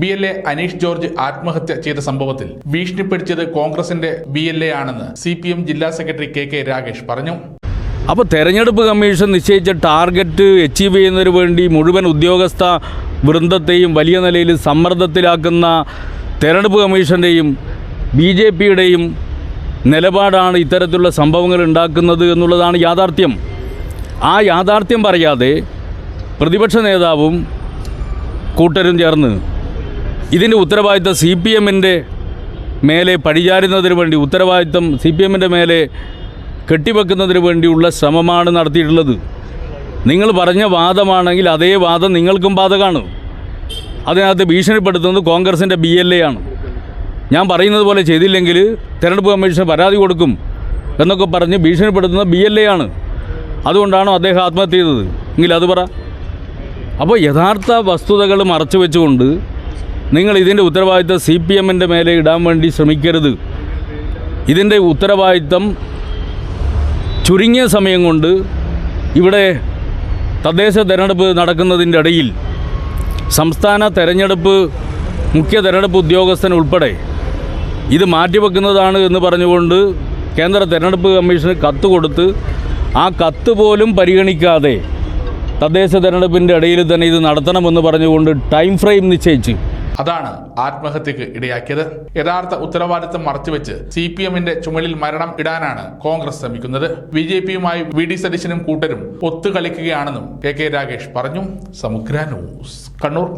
B L A Aneesh George ആത്മഹത്യ ചെയ്ത സംഭവത്തിൽ ഭീഷണിപ്പെടുത്തിയത് കോൺഗ്രസിന്റെ ബി എൽ എ ആണെന്ന് സി പി എം ജില്ലാ സെക്രട്ടറി കെ കെ രാഗേഷ് പറഞ്ഞു. അപ്പോൾ തെരഞ്ഞെടുപ്പ് കമ്മീഷൻ നിശ്ചയിച്ച ടാർഗറ്റ് അച്ചീവ് ചെയ്യുന്നതിന് വേണ്ടി മുഴുവൻ ഉദ്യോഗസ്ഥ വൃന്ദത്തെയും വലിയ നിലയിൽ സമ്മർദ്ദത്തിലാക്കുന്ന തെരഞ്ഞെടുപ്പ് കമ്മീഷന്റെയും ബി ജെ പിയുടെയും നിലപാടാണ് ഇത്തരത്തിലുള്ള സംഭവങ്ങൾ ഉണ്ടാക്കുന്നത് എന്നുള്ളതാണ് യാഥാർത്ഥ്യം. ആ യാഥാർത്ഥ്യം പറയാതെ പ്രതിപക്ഷ നേതാവും കൂട്ടരും ചേർന്ന് ഇതിന്റെ ഉത്തരവാദിത്തം സി പി എമ്മിന്റെ മേലെ പഴിചാരുന്നതിന് വേണ്ടി ഉത്തരവാദിത്തം സി പി എമ്മിന്റെ മേലെ കെട്ടിവെക്കുന്നതിന് വേണ്ടിയുള്ള ശ്രമമാണ് നടത്തിയിട്ടുള്ളത്. നിങ്ങൾ പറഞ്ഞ വാദമാണെങ്കിൽ അതേ വാദം നിങ്ങൾക്കും ബാധകമാണ്. അതിനകത്ത് ഭീഷണിപ്പെടുത്തുന്നത് കോൺഗ്രസിന്റെ ബി എൽ എ ആണ്. ഞാൻ പറയുന്നത് പോലെ ചെയ്തില്ലെങ്കിൽ തെരഞ്ഞെടുപ്പ് കമ്മീഷന് പരാതി കൊടുക്കും എന്നൊക്കെ പറഞ്ഞ് ഭീഷണിപ്പെടുത്തുന്നത് ബി എൽ എ ആണ്. അതുകൊണ്ടാണോ അദ്ദേഹം ആത്മഹത്യ ചെയ്തത്. എങ്കിൽ അത് പറ. അപ്പോൾ യഥാർത്ഥ വസ്തുതകൾ മറച്ചു വെച്ചുകൊണ്ട് നിങ്ങൾ ഇതിന്റെ ഉത്തരവാദിത്തം സി പി എമ്മിന്റെ മേലെ ഇടാൻ വേണ്ടി ശ്രമിക്കരുത്. ഇതിന്റെ ഉത്തരവാദിത്തം ചുരുങ്ങിയ സമയം കൊണ്ട് ഇവിടെ തദ്ദേശ തെരഞ്ഞെടുപ്പ് നടക്കുന്നതിന്റെ ഇടയിൽ സംസ്ഥാന തെരഞ്ഞെടുപ്പ് മുഖ്യ തെരഞ്ഞെടുപ്പ് ഉദ്യോഗസ്ഥൻ ഉൾപ്പെടെ ഇത് മാറ്റിവെക്കുന്നതാണ് എന്ന് പറഞ്ഞുകൊണ്ട് കേന്ദ്ര തെരഞ്ഞെടുപ്പ് കമ്മീഷന് കത്ത് കൊടുത്ത് ആ കത്ത് പോലും പരിഗണിക്കാതെ തദ്ദേശ തെരഞ്ഞെടുപ്പിന്റെ ഇടയിൽ തന്നെ ഇത് നടത്തണമെന്ന് പറഞ്ഞുകൊണ്ട് ടൈം ഫ്രെയിം നിശ്ചയിച്ച് അതാണ് ആത്മഹത്യക്ക് ഇടയാക്കിയത്. യഥാർത്ഥ ഉത്തരവാദിത്തം മറച്ചുവെച്ച് സി പി എമ്മിന്റെ ചുമലിൽ മരണം ഇടാനാണ് കോൺഗ്രസ് ശ്രമിക്കുന്നത്. ബി ജെ പിയുമായി വി ഡി സതീശനും കൂട്ടരും ഒത്തുകളിക്കുകയാണെന്നും കെ കെ രാഗേഷ് പറഞ്ഞു. സമുഗ്ര ന്യൂസ് കണ്ണൂർ.